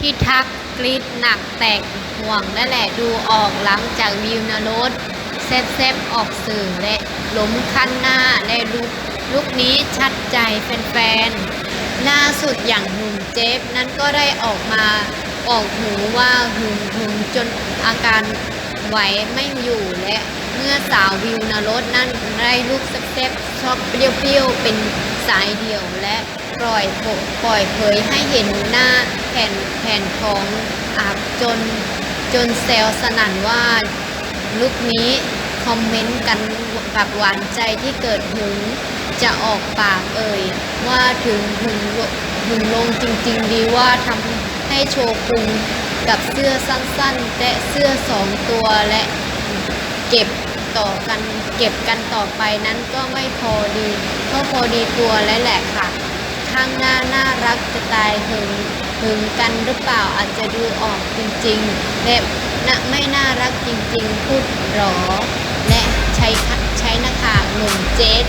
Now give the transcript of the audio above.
ที่ทักกรีดหนักแตกห่วงนั่นแหละดูออกหลังจากวิวนรสเซฟเซฟออกสื่อและล้มขั้นหน้าและลุกลุกนี้ชัดใจแฟนๆหน้าสุดอย่างหนุ่มเจฟนั้นก็ได้ออกมาออกหูว่าหึงหึงจนอาการไหวไม่อยู่และเมื่อสาววิวนรสนั้นได้ลุกเซฟๆชอบเปรี้ยวๆเป็นสายเดี่ยวและปล่อยโผปล่อยเผยให้เห็นหน้า ผ่นแผ่นของอาบจนจนเซลสนั่นว่าลุกนี้คอมเมนต์กันกับหวานใจที่เกิดหึงจะออกปากเอ่ย ว่าถึงหึงหึงลงจริง ๆ ดีว่าทำให้โชว์พุงกับเสื้อสั้นๆ และเสื้อสองตัวและเก็บต่อกันเก็บกันต่อไปนั้นก็ไม่พอดี ก็พอดีตัวแล้วแหละค่ะ ข้างหน้าน่ารักจะตายหึง หึงกันหรือเปล่าอาจจะดูออกจริงๆแบบน่ะไม่น่ารักจริงๆ พูดหรอ และใช้ใช้หน้ากากหนุ่มเจส